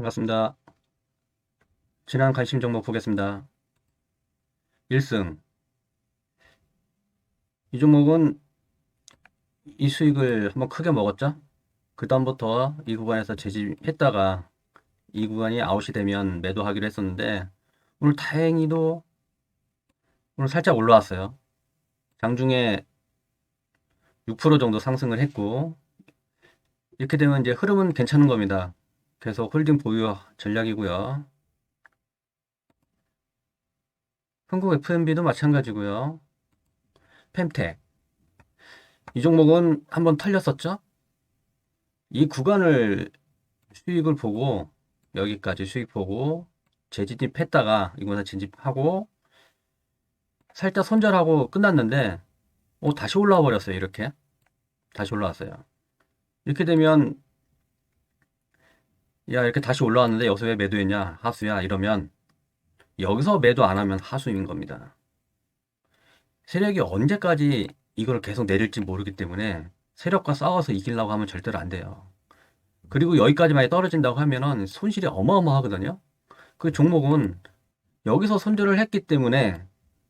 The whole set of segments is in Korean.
반갑습니다. 지난 관심 종목 보겠습니다. 1승. 이 종목은 이 수익을 한번 크게 먹었죠? 그 다음부터 이 구간에서 재집했다가 이 구간이 아웃이 되면 매도하기로 했었는데 오늘 다행히도 오늘 살짝 올라왔어요. 장중에 6% 정도 상승을 했고 이렇게 되면 이제 흐름은 괜찮은 겁니다. 계속 홀딩 보유 전략이고요. 한국 F&B도 마찬가지고요. 펜텍. 이 종목은 한번 털렸었죠? 이 구간을 수익을 보고 여기까지 수익 보고 재진입했다가 이곳에 진입하고 살짝 손절하고 끝났는데 오, 다시 올라와 버렸어요. 이렇게. 다시 올라왔어요. 이렇게 되면 야 이렇게 다시 올라왔는데 여기서 왜 매도했냐 하수야 이러면 여기서 매도 안 하면 하수인 겁니다. 세력이 언제까지 이걸 계속 내릴지 모르기 때문에 세력과 싸워서 이기려고 하면 절대로 안 돼요. 그리고 여기까지만 떨어진다고 하면은 손실이 어마어마하거든요. 그 종목은 여기서 손절을 했기 때문에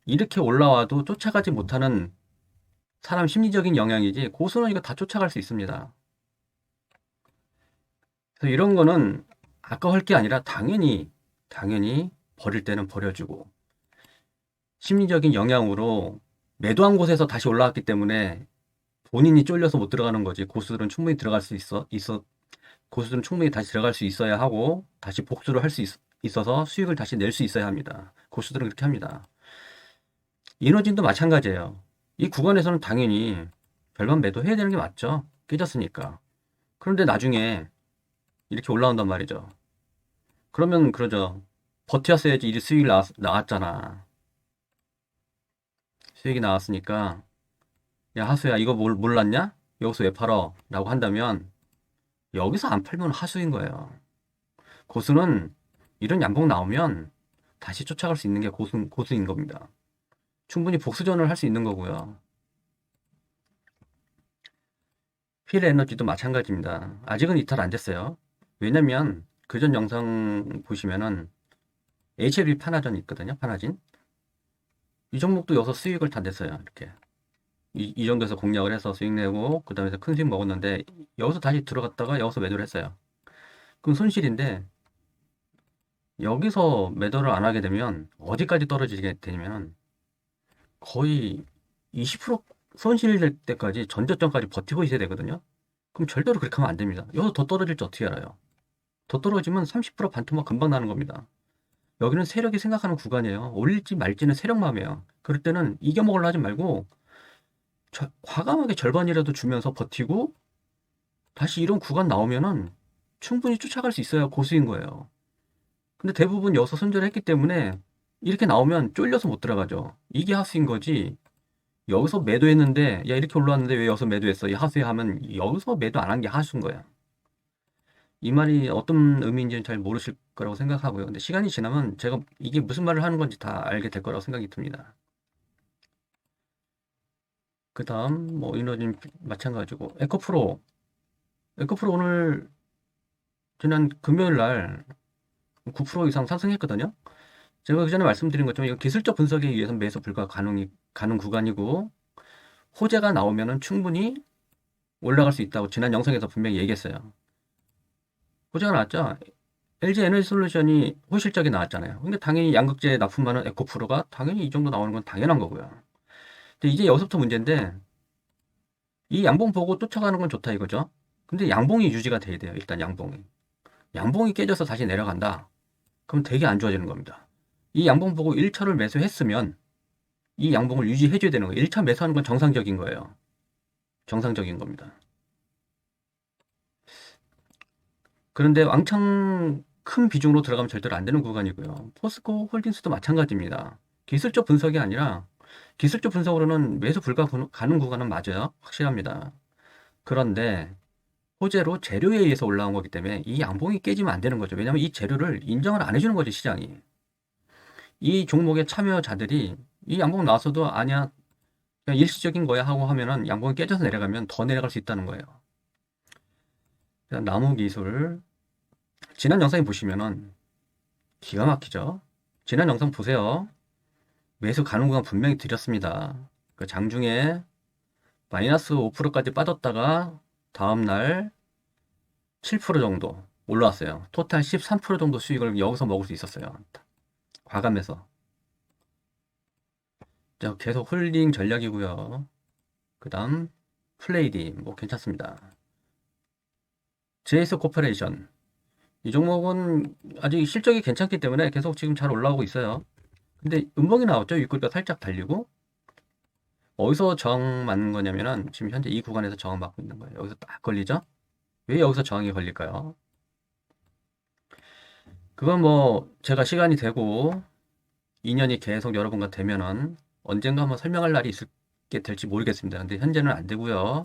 이렇게 올라와도 쫓아가지 못하는 사람 심리적인 영향이지 고수는 이거 다 쫓아갈 수 있습니다. 그래서 이런 거는 아까울 게 아니라 당연히 당연히 버릴 때는 버려주고 심리적인 영향으로 매도한 곳에서 다시 올라왔기 때문에 본인이 쫄려서 못 들어가는 거지 고수들은 충분히 들어갈 수 있어 있어 고수들은 충분히 다시 들어갈 수 있어야 하고 다시 복수를 할 수 있어서 수익을 다시 낼 수 있어야 합니다. 고수들은 그렇게 합니다. 이너진도 마찬가지예요. 이 구간에서는 당연히 별반 매도해야 되는 게 맞죠. 깨졌으니까. 그런데 나중에 이렇게 올라온단 말이죠. 그러면 그러죠. 버티었어야지 이 수익이 나왔, 나왔잖아. 수익이 나왔으니까 야 하수야 이거 뭘 몰랐냐? 여기서 왜 팔어? 라고 한다면 여기서 안 팔면 하수인 거예요. 고수는 이런 양봉 나오면 다시 쫓아갈 수 있는 게 고수, 고수인 겁니다. 충분히 복수전을 할 수 있는 거고요. 필 에너지도 마찬가지입니다. 아직은 이탈 안 됐어요. 왜냐면 그 전 영상 보시면은 HLB 파나전 있거든요. 파나진. 이 종목도 여기서 수익을 다 냈어요. 이렇게. 이, 이 정도에서 공략을 해서 수익 내고 그 다음에 큰 수익 먹었는데 여기서 다시 들어갔다가 여기서 매도를 했어요. 그럼 손실인데 여기서 매도를 안 하게 되면 어디까지 떨어지게 되냐면 거의 20% 손실될 때까지 전저점까지 버티고 있어야 되거든요. 그럼 절대로 그렇게 하면 안 됩니다. 여기서 더 떨어질지 어떻게 알아요? 더 떨어지면 30% 반토막 금방 나는 겁니다. 여기는 세력이 생각하는 구간이에요. 올릴지 말지는 세력 마음이에요. 그럴 때는 이겨먹으려 하지 말고 저, 과감하게 절반이라도 주면서 버티고 다시 이런 구간 나오면은 충분히 쫓아갈 수 있어야 고수인 거예요. 근데 대부분 여기서 손절했기 때문에 이렇게 나오면 쫄려서 못 들어가죠. 이게 하수인 거지. 여기서 매도했는데 야 이렇게 올라왔는데 왜 여기서 매도했어? 이 하수야 하면 여기서 매도 안 한 게 하수인 거야. 이 말이 어떤 의미인지는 잘 모르실 거라고 생각하고요. 근데 시간이 지나면 제가 이게 무슨 말을 하는 건지 다 알게 될 거라고 생각이 듭니다. 그 다음 뭐 이너진 마찬가지고 에코프로 에코프로 오늘 지난 금요일 날 9% 이상 상승했거든요. 제가 그 전에 말씀드린 것처럼 이거 기술적 분석에 의해서 매수 불가 가능이 가는 구간이고 호재가 나오면은 충분히 올라갈 수 있다고 지난 영상에서 분명히 얘기했어요. 호재가 나왔죠. LG 에너지 솔루션이 호실적이 나왔잖아요. 근데 당연히 양극재 납품하는 에코프로가 당연히 이 정도 나오는 건 당연한 거고요. 근데 이제 여기서부터 문제인데 이 양봉 보고 쫓아가는 건 좋다 이거죠. 근데 양봉이 유지가 돼야 돼요. 일단 양봉이. 양봉이 깨져서 다시 내려간다. 그럼 되게 안 좋아지는 겁니다. 이 양봉 보고 1차를 매수했으면 이 양봉을 유지해줘야 되는 거예요. 1차 매수하는 건 정상적인 거예요. 정상적인 겁니다. 그런데 왕창 큰 비중으로 들어가면 절대로 안 되는 구간이고요. 포스코 홀딩스도 마찬가지입니다. 기술적 분석이 아니라 기술적 분석으로는 매수 불가 가는 구간은 맞아요. 확실합니다. 그런데 호재로 재료에 의해서 올라온 거기 때문에 이 양봉이 깨지면 안 되는 거죠. 왜냐하면 이 재료를 인정을 안 해주는 거죠, 시장이. 이 종목의 참여자들이 이 양봉 나왔어도 아니야, 일시적인 거야 하고 하면은 양봉이 깨져서 내려가면 더 내려갈 수 있다는 거예요. 나무 기술 지난 영상에 보시면은 기가 막히죠. 지난 영상 보세요. 매수 가는 구간 분명히 드렸습니다. 그 장중에 마이너스 5%까지 빠졌다가 다음날 7% 정도 올라왔어요. 토탈 13% 정도 수익을 여기서 먹을 수 있었어요. 과감해서. 자, 계속 홀딩 전략이고요. 그 다음 플레이디 뭐 괜찮습니다. JS 코퍼레이션 이 종목은 아직 실적이 괜찮기 때문에 계속 지금 잘 올라오고 있어요. 근데 음봉이 나왔죠. 윗골가 살짝 달리고 어디서 저항 맞는 거냐면은 지금 현재 이 구간에서 저항 맞고 있는 거예요. 여기서 딱 걸리죠? 왜 여기서 저항이 걸릴까요? 그건 뭐 제가 시간이 되고 2년이 계속 여러분과 되면은 언젠가 한번 설명할 날이 있게 될지 모르겠습니다. 근데 현재는 안 되고요.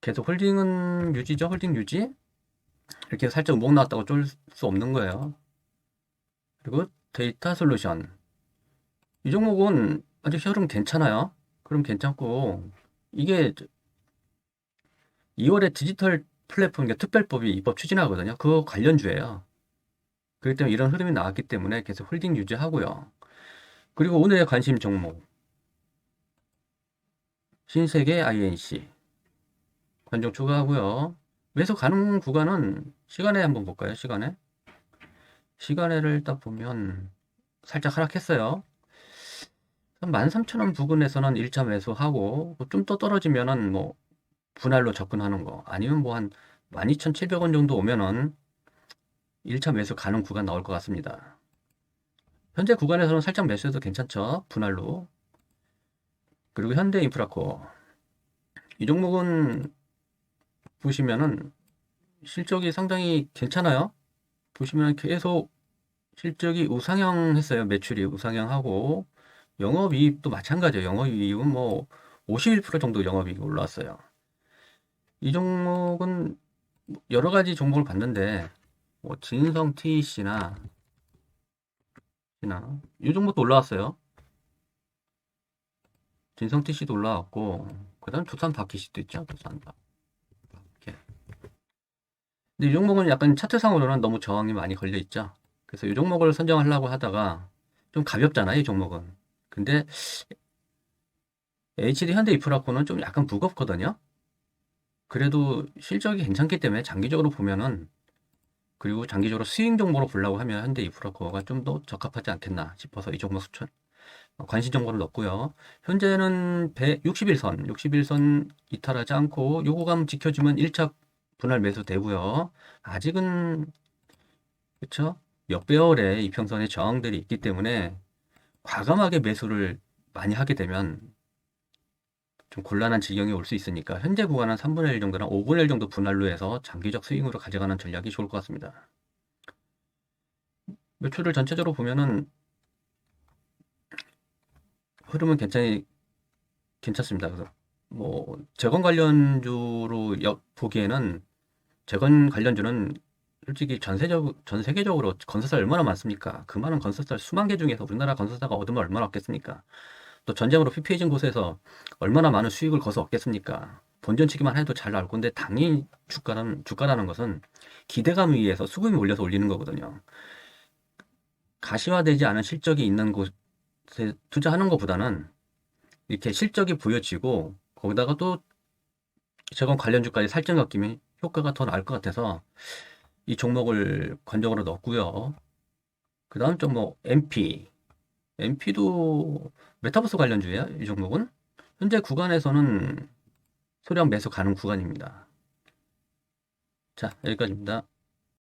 계속 홀딩은 유지죠? 홀딩 유지? 이렇게 살짝 음봉 나왔다고 쫄 수 없는 거예요. 그리고 데이터 솔루션. 이 종목은 아직 흐름 괜찮아요. 그럼 괜찮고, 이게 2월에 디지털 플랫폼, 그러니까 특별법이 입법 추진하거든요. 그거 관련주예요. 그렇기 때문에 이런 흐름이 나왔기 때문에 계속 홀딩 유지하고요. 그리고 오늘의 관심 종목. 신세계 INC. 관종 추가하고요. 매수 가능 구간은 시간에 한번 볼까요? 시간에. 시간에를 딱 보면 살짝 하락했어요. 13,000원 부근에서는 1차 매수하고 좀 더 떨어지면은 뭐 분할로 접근하는 거 아니면 뭐 한 12,700원 정도 오면은 1차 매수 가능 구간 나올 것 같습니다. 현재 구간에서는 살짝 매수해도 괜찮죠? 분할로. 그리고 현대 인프라코. 이 종목은 보시면은 실적이 상당히 괜찮아요. 보시면 계속 실적이 우상향 했어요. 매출이 우상향하고 영업이익도 마찬가지예요. 영업이익은 뭐 51% 정도 영업이익이 올라왔어요. 이 종목은 여러 가지 종목을 봤는데 뭐 진성 TC나 나, 이 종목도 올라왔어요. 진성 TC도 올라왔고 그다음 두산 바퀴시도 있죠. 두산 바. 근데 이 종목은 약간 차트상으로는 너무 저항이 많이 걸려 있죠. 그래서 이 종목을 선정하려고 하다가 좀 가볍잖아요, 이 종목은. 근데 HD 현대 이프라코는 좀 약간 무겁거든요. 그래도 실적이 괜찮기 때문에 장기적으로 보면은 그리고 장기적으로 스윙 정보로 보려고 하면 현대 이프라코가 좀 더 적합하지 않겠나 싶어서 이 종목 수천 어, 관심 정보를 넣었고요. 현재는 161선, 61선 이탈하지 않고 요구감 지켜주면 1차 분할 매수 되고요. 아직은 그렇죠? 역배열의 이평선의 저항들이 있기 때문에 과감하게 매수를 많이 하게 되면 좀 곤란한 지경이 올 수 있으니까 현재 구간은 3분의 1 정도나 5분의 1 정도 분할로 해서 장기적 스윙으로 가져가는 전략이 좋을 것 같습니다. 매출을 전체적으로 보면은 흐름은 괜찮이 괜찮습니다. 그래서 뭐 재건 관련주로 보기에는 재건 관련주는 솔직히 전세적, 전 세계적으로 건설사 얼마나 많습니까? 그 많은 건설사 수만 개 중에서 우리나라 건설사가 얻으면 얼마나 얻겠습니까? 또 전쟁으로 피폐해진 곳에서 얼마나 많은 수익을 거서 얻겠습니까? 본전치기만 해도 잘 나올 건데 당연히 주가는 주가라는 것은 기대감 위에서 수급이 올려서 올리는 거거든요. 가시화되지 않은 실적이 있는 곳에 투자하는 것보다는 이렇게 실적이 보여지고 거기다가 또 재건 관련주까지 살짝 엮이면 효과가 더 나을 것 같아서 이 종목을 관적으로 넣었고요. 그 다음 종목 MP. MP도 메타버스 관련주예요. 이 종목은 현재 구간에서는 소량 매수 가능 구간입니다. 자, 여기까지입니다.